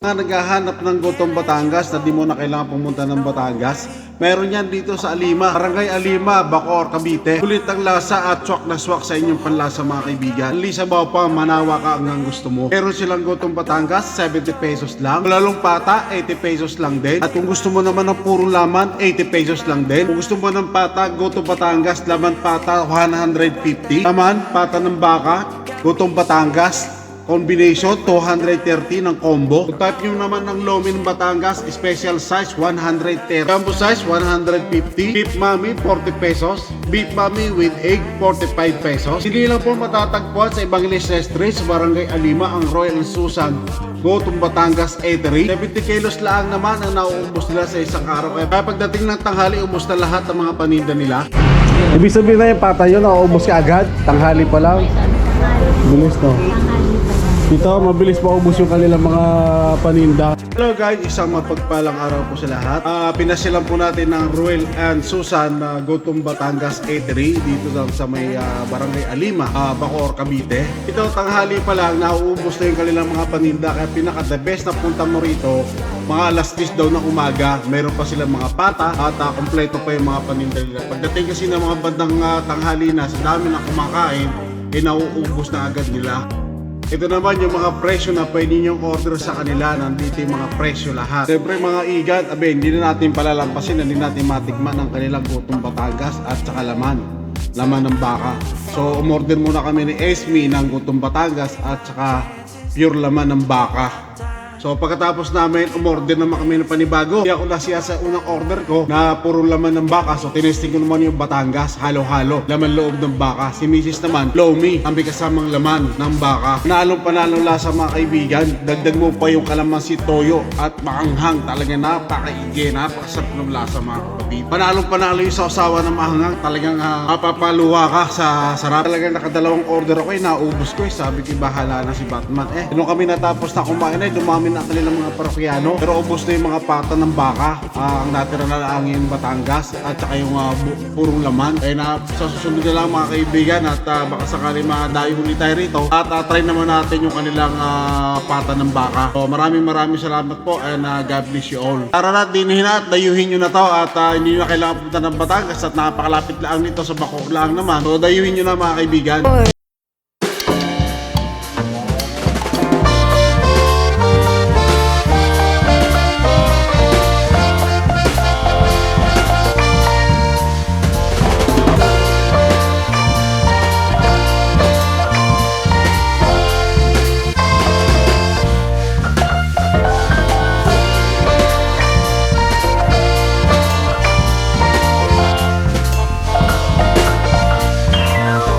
Nga naghahanap ng Gotong Batangas na di mo na kailangan pumunta ng Batangas. Meron yan dito sa Alima, Barangay Alima, Bacoor, Cavite. Kulit ang lasa at swak na swak sa inyong panlasa mga kaibigan. Lisa ba pa, manawa ka hanggang gusto mo. Meron silang Gotong Batangas, 70 pesos lang. Lalong pata, 80 pesos lang din. At kung gusto mo naman ng puro laman, 80 pesos lang din. Kung gusto mo ng pata, Gotong Batangas, laman pata, 150. Laman, pata ng baka, Gotong Batangas, Combination, 230 ng combo. Type nyo naman ng Lomi ng Batangas, special size, 130. Jumbo size, 150. Beef Mami, 40 pesos. Beef Mami with egg, 45 pesos. Hindi lang po matatagpuan sa Evangelista Street sa Barangay Alima ang Royal and Susan Gotong Batangas Eatery. 70 kilos lang naman ang nauubos nila sa isang araw. Kaya pagdating ng tanghali, ubos na lahat ng mga paninda nila. Ibig sabihin na yung pata yun, nauubos ka agad. Tanghali pa lang. Bilis no. Dito, mabilis maubos yung kanilang mga paninda. Hello guys, isang mapagpalang araw po sa lahat. Ah, pinasyalan po natin ng Ruel and Susan na Gotong Batangas Eatery dito sa may ah, Barangay Alima, uh, Bacoor, Cavite. Ito, tanghali pa lang, nauubos na yung kanilang mga paninda. Kaya pinaka the best na punta mo rito, mga alas 10 daw ng umaga, meron pa silang mga pata at ah, kompleto pa yung mga paninda nila. Pagdating kasi ng mga bandang ah, tanghali na, sa dami na kumakain, eh nauubos na agad nila. Ito naman yung mga presyo na pwede niyong order sa kanila. Nandito yung mga presyo lahat. Siyempre mga igat, abe, hindi na natin palalampasin, hindi natin matikman ang kanilang gutong Batangas at saka laman. Laman ng baka. So, umorder muna kami ni Esme ng gutong Batangas at saka pure laman ng baka. So pagkatapos namin, umorder naman kami ng panibago. Hindi ako nasiya sa unang order ko na puro laman ng baka. So tinesting ko naman yung Batangas, halo-halo. Laman loob ng baka. Si Mrs. naman, lomi. Ang may laman ng baka. Nalong panalong lasa mga kaibigan. Dagdag mo pa yung kalamansi toyo at maanghang. Talaga napakaigi, napakasarap ng lasa mga kapatid. Panalong panalo yung sausawa ng maanghang. Talagang uh, ka sa sarap. Talagang nakadalawang order ako eh, naubos ko eh. Sabi ko, bahala na si Batman. Eh, nung kami natapos na kumain eh, dumami na ang kanilang mga parokyano. Pero ubos na yung mga pata ng baka. Ah, ang natira na lang yung Batangas at saka yung bu- purong laman. Kaya na sa susunod na lang mga kaibigan at ah, baka sakali madayo ulit tayo rito. At ah, try naman natin yung kanilang ah, pata ng baka. So maraming maraming salamat po and ah, God bless you all. Tara na, dinihin na at dayuhin nyo na to at ah, hindi nyo na kailangan punta ng Batangas at napakalapit lang nito sa Bako lang naman. So dayuhin nyo na mga kaibigan.